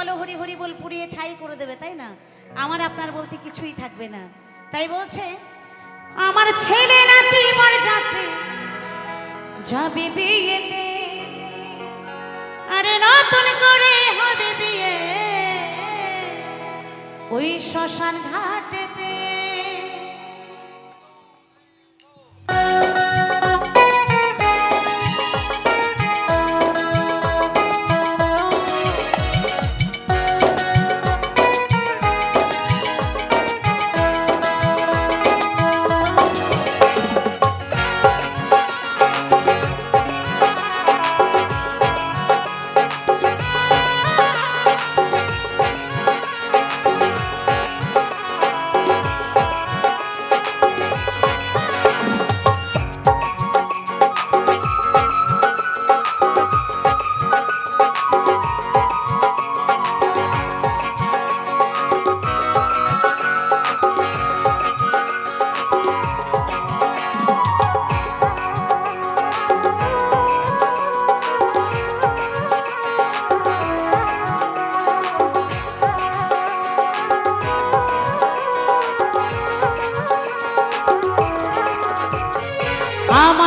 বলো হরি হরি বল পুড়িয়ে ছাই করে দেবে, তাই না? আমার আপনার বলতে কিছুই থাকবে না। তাই বলছে, আমার ছেলে নাতি মার যাতে যাবে বিয়েতে। আরে নতুন করে হবে বিয়ে। ওই শ্মশান ঘাটেতে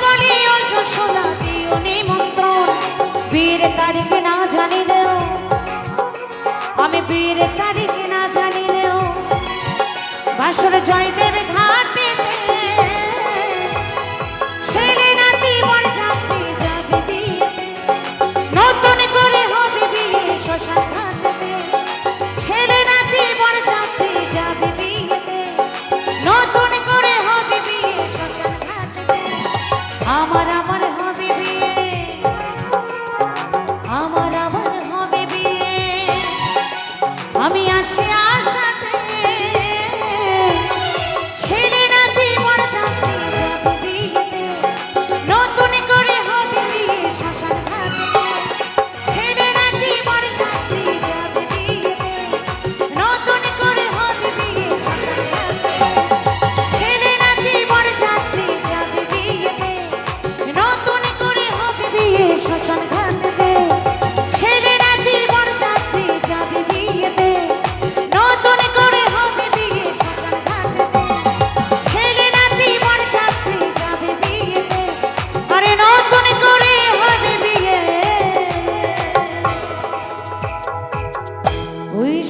বনে বীর তারিখে না জানি দেও আমি বীর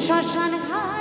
শ্মশান ঘাট